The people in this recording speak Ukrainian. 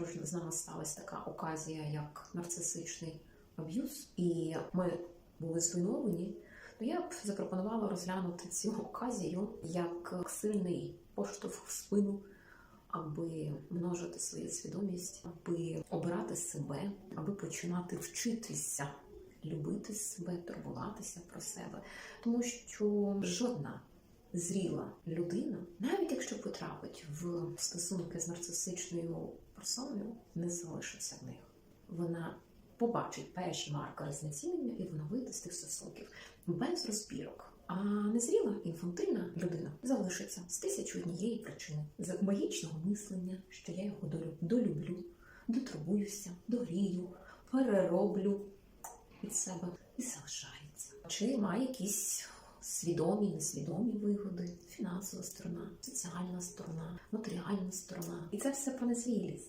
якщо ж з нами сталася така оказія, як нарцисичний аб'юз, і ми були зруйновані, то я б запропонувала розглянути цю оказію як сильний поштовх в спину, аби множити свою свідомість, аби обирати себе, аби починати вчитися. Любити себе, турбуватися про себе, тому що жодна зріла людина, навіть якщо потрапить в стосунки з нарцисичною персоною, не залишиться в них. Вона побачить перші маркери знецінення і вона вийде з тих стосунків без розбірок. А незріла інфантильна людина залишиться з тисячу однієї причини з магічного мислення, що я його долюблю, дотурбуюся, догрію, перероблю від себе і залишається. Чи має якісь свідомі, несвідомі вигоди, фінансова сторона, соціальна сторона, матеріальна сторона. І це все про незрілість.